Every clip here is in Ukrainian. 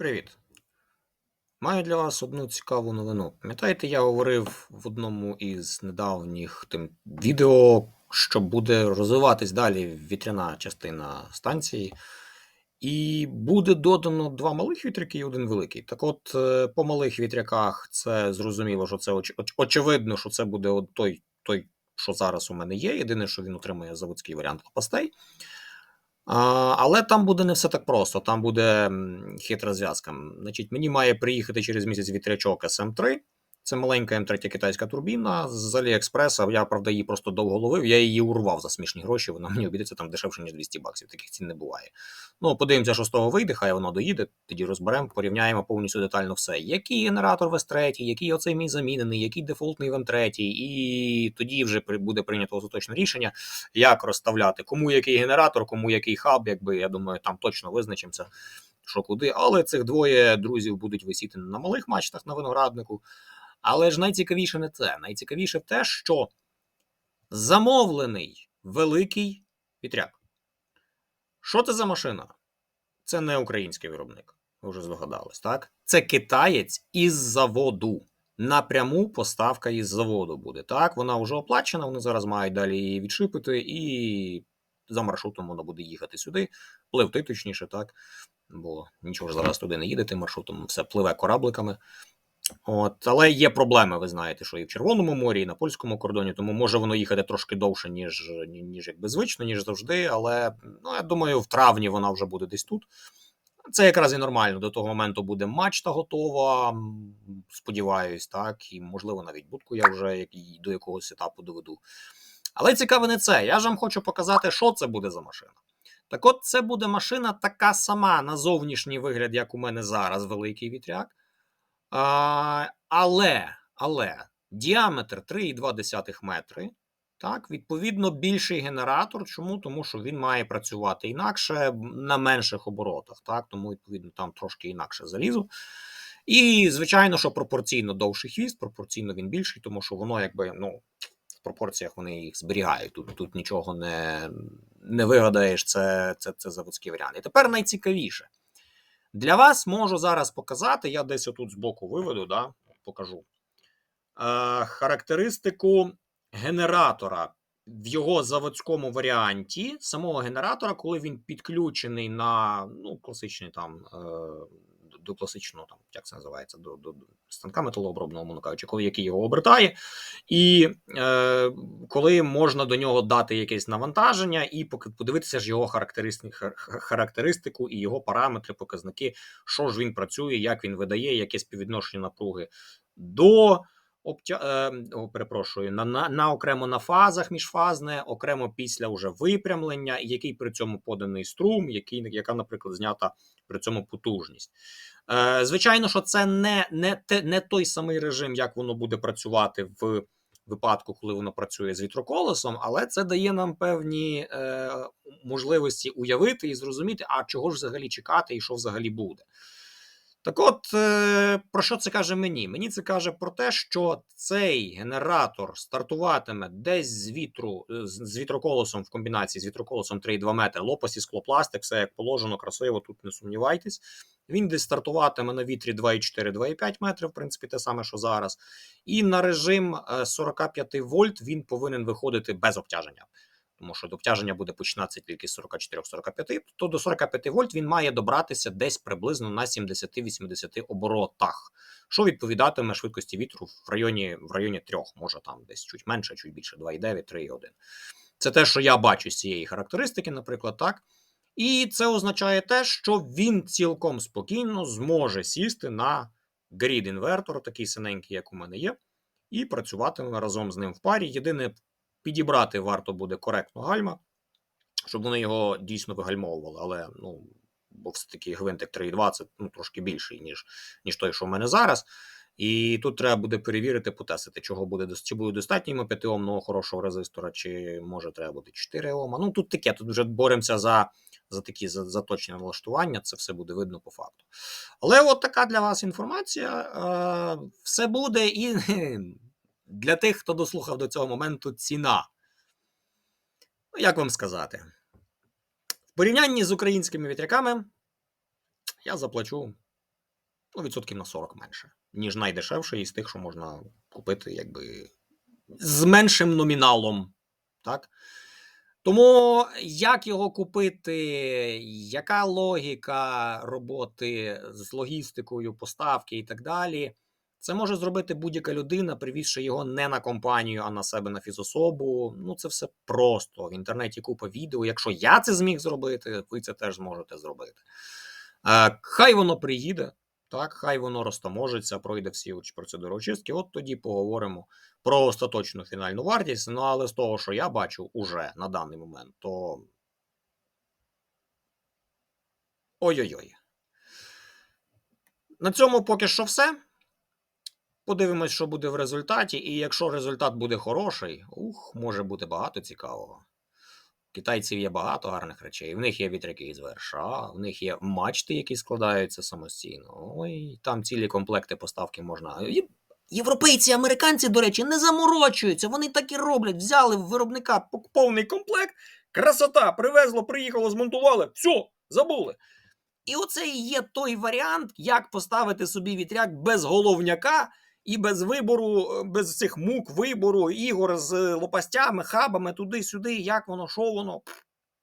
Привіт. Маю для вас одну цікаву новину. Пам'ятаєте, я говорив в одному із недавніх тим відео, що буде розвиватись далі вітряна частина станції, і буде додано два малих вітряки і один великий. Так от, е, по малих вітряках це зрозуміло, що це оч- оч- очевидно, що це буде той, той, що зараз у мене є. Єдине, що він отримує заводський варіант лопастей. Але там буде не все так просто. Там буде хитра зв'язка. Значить, мені має приїхати через місяць вітрячок SM3. Це маленька М3 китайська турбіна з Аліекспреса. Я, правда, її просто довго ловив. Я її урвав за смішні гроші. Вона мені обійдеться там дешевше, ніж 200 баксів. Таких цін не буває. Ну, подивимося, що з того вийде, хай воно доїде, тоді розберемо, порівняємо повністю детально все. Який генератор в S3, який оцей мій замінений, який дефолтний в М3, і тоді вже буде прийнято остаточне рішення, як розставляти, кому який генератор, кому який хаб, якби я думаю, там точно визначимося, що куди. Але цих двоє друзів будуть висіти на малих мачтах на винограднику. Але ж найцікавіше не це. Найцікавіше те, що замовлений великий вітряк. Що це за машина? Це не український виробник. Ви вже здогадались, так? Це китаєць із заводу. Напряму поставка із заводу буде. Так, вона вже оплачена, вони зараз мають далі її відшипити, і за маршрутом вона буде їхати сюди, пливти точніше, так. Бо нічого ж зараз туди не їде, тим маршрутом все пливе корабликами. От, але є проблеми, ви знаєте, що і в Червоному морі, і на польському кордоні, тому може воно їхати трошки довше, ніж, ніж якби звично, ніж завжди. Але ну, я думаю, в травні вона вже буде десь тут. Це якраз і нормально. До того моменту буде мачта готова. Сподіваюсь, так, і можливо навіть будку я вже до якогось етапу доведу. Але цікаве не це. Я ж вам хочу показати, що це буде за машина. Так от, це буде машина така сама на зовнішній вигляд, як у мене зараз, великий вітряк. А, але, але діаметр 3,2 метри. Так, відповідно, більший генератор. Чому? Тому що він має працювати інакше на менших оборотах. Так, тому, відповідно, там трошки інакше залізо. І, звичайно, що пропорційно довший хвіст, пропорційно він більший, тому що воно, якби, ну, в пропорціях вони їх зберігають. Тут, тут нічого не, не вигадаєш, це, це, це заводський варіант. І тепер найцікавіше. Для вас можу зараз показати, я десь отут збоку виведу, да, покажу. Е, характеристику генератора в його заводському варіанті, самого генератора, коли він підключений на ну, класичний там. Е, до класичного, там, як це називається, до, до, до станка металообробного, мовно кажучи, коли який його обертає, і е, коли можна до нього дати якесь навантаження і подивитися ж його характеристику і його параметри, показники, що ж він працює, як він видає, яке співвідношення напруги до обтя... е, о, перепрошую, на, на, на окремо на фазах міжфазне, окремо після уже випрямлення, який при цьому поданий струм, який, яка, наприклад, знята при цьому потужність. Е, звичайно, що це не, не, те, не той самий режим, як воно буде працювати в випадку, коли воно працює з вітроколесом, але це дає нам певні е, можливості уявити і зрозуміти, а чого ж взагалі чекати і що взагалі буде. Так от, е, про що це каже мені? Мені це каже про те, що цей генератор стартуватиме десь з вітру, е, з вітроколесом в комбінації з вітроколесом 3,2 метри, лопасті, склопластик, все як положено, красиво, тут не сумнівайтесь. Він десь стартуватиме на вітрі 2,4-2,5 метри, в принципі, те саме, що зараз. І на режим е, 45 вольт він повинен виходити без обтяження. Тому що обтяження буде починатися тільки з 44-45, то до 45 вольт він має добратися десь приблизно на 70-80 оборотах, що відповідатиме швидкості вітру в районі, в районі 3, може там десь чуть менше, чуть більше, 2,9, 3,1. Це те, що я бачу з цієї характеристики, наприклад, так. І це означає те, що він цілком спокійно зможе сісти на грід-інвертор, такий синенький, як у мене є, і працюватиме разом з ним в парі. Єдине, підібрати варто буде коректно гальма, щоб вони його дійсно вигальмовували. Але ну, бо все-таки гвинтик 3,2 це ну, трошки більший, ніж, ніж той, що в мене зараз. І тут треба буде перевірити, потестити, чого буде чи буде достатньо йому 5 омного хорошого резистора, чи може треба буде 4 ома. Ну тут таке, тут вже боремося за, за такі за, за налаштування, це все буде видно по факту. Але от така для вас інформація. Е, все буде і для тих, хто дослухав до цього моменту, ціна. Ну, як вам сказати? В порівнянні з українськими вітряками я заплачу ну, відсотків на 40 менше, ніж найдешевший із тих, що можна купити, якби з меншим номіналом. Так? Тому як його купити, яка логіка роботи з логістикою, поставки і так далі, це може зробити будь-яка людина, привізши його не на компанію, а на себе на фізособу. Ну, це все просто. В інтернеті купа відео. Якщо я це зміг зробити, ви це теж зможете зробити. Е, хай воно приїде, так, хай воно розтаможиться, пройде всі процедури очистки. От тоді поговоримо про остаточну фінальну вартість. Ну, але з того, що я бачу уже на даний момент, то. Ой-ой-ой. На цьому поки що все. Подивимось, що буде в результаті. І якщо результат буде хороший, ух, може бути багато цікавого. У Китайців є багато гарних речей. В них є вітряки із верша, в них є мачти, які складаються самостійно. Ой, там цілі комплекти поставки можна. Європейці, американці, до речі, не заморочуються. Вони так і роблять. Взяли в виробника повний комплект. Красота! Привезло, приїхало, змонтували. Все, забули. І оце і є той варіант, як поставити собі вітряк без головняка і без вибору, е, без цих мук вибору, ігор з лопастями, хабами, туди-сюди, як воно, що воно.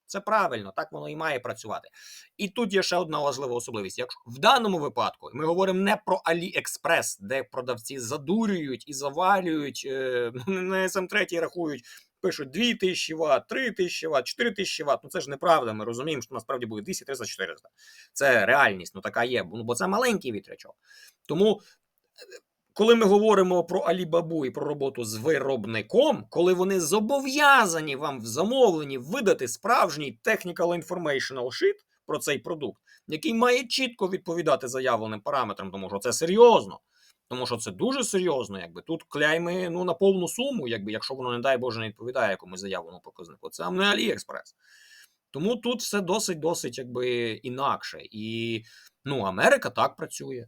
Це правильно, так воно і має працювати. І тут є ще одна важлива особливість. Якщо в даному випадку ми говоримо не про AliExpress, де продавці задурюють і завалюють, е, на SM3 рахують, пишуть 2000 Вт, 3000 Вт, 4000 Вт. Ну це ж неправда. Ми розуміємо, що насправді буде 200, 300, 400. Це реальність, ну така є, ну, бо це маленький вітрячок. Тому коли ми говоримо про Алібабу і про роботу з виробником, коли вони зобов'язані вам в замовленні видати справжній technical informational sheet про цей продукт, який має чітко відповідати заявленим параметрам, тому що це серйозно. Тому що це дуже серйозно, якби тут кляйми ну, на повну суму, якби, якщо воно, не дай Боже, не відповідає якомусь заявленому показнику. Це не AliExpress. Тому тут все досить досить якби інакше. І ну, Америка так працює.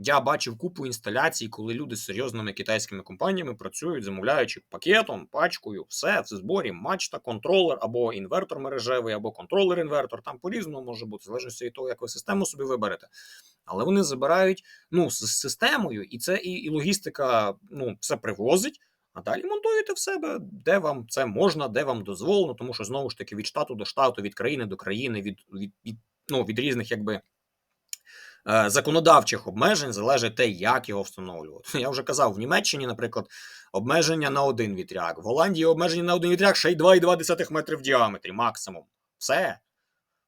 Я бачив купу інсталяцій, коли люди з серйозними китайськими компаніями працюють, замовляючи пакетом, пачкою, все в зборі, мачта, контролер або інвертор мережевий, або контролер-інвертор. Там по-різному може бути, залежності від того, як ви систему собі виберете. Але вони забирають ну, з системою, і це і, і логістика ну, все привозить. А далі монтуєте в себе, де вам це можна, де вам дозволено, тому що знову ж таки від штату до штату, від країни до країни, від, від, від, ну, від різних якби. Е, Законодавчих обмежень залежить те, як його встановлювати. Я вже казав, в Німеччині, наприклад, обмеження на один вітряк, в Голландії обмеження на один вітряк ще й 2,2 метри в діаметрі, максимум. Все.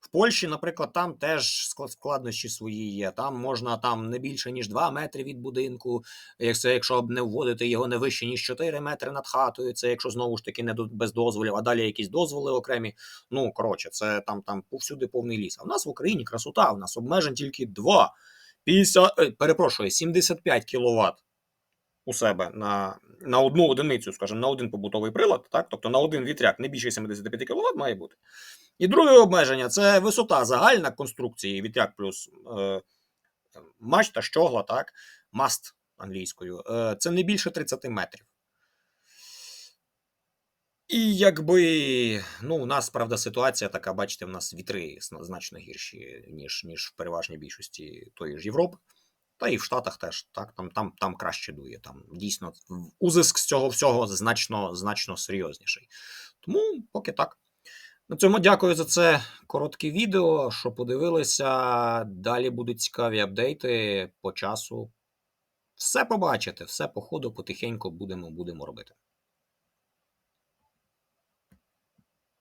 В Польщі, наприклад, там теж складнощі свої є. Там можна там не більше ніж 2 метри від будинку. Якщо, якщо не вводити його не вище ніж 4 метри над хатою, це якщо знову ж таки не без дозволів, а далі якісь дозволи окремі. Ну коротше, це там там повсюди повний ліс. А в нас в Україні красота. В нас обмежень тільки 2. 50, е, перепрошую, 75 кВт у себе на, на одну одиницю, скажімо, на один побутовий прилад, так? тобто на один вітряк не більше 75 кВт має бути. І друге обмеження це висота загальна конструкції вітряк плюс е, мачта, щогла, так, маст англійською. Е, це не більше 30 метрів. І якби ну, у нас, правда, ситуація така, бачите, в нас вітри значно гірші, ніж, ніж в переважній більшості тої ж Європи. Та і в Штатах теж так, там, там, там краще дує. Там дійсно узиск з цього всього значно, значно серйозніший. Тому поки так. На цьому дякую за це коротке відео, що подивилися. Далі будуть цікаві апдейти по часу. Все побачите, все по ходу потихеньку будемо, будемо робити.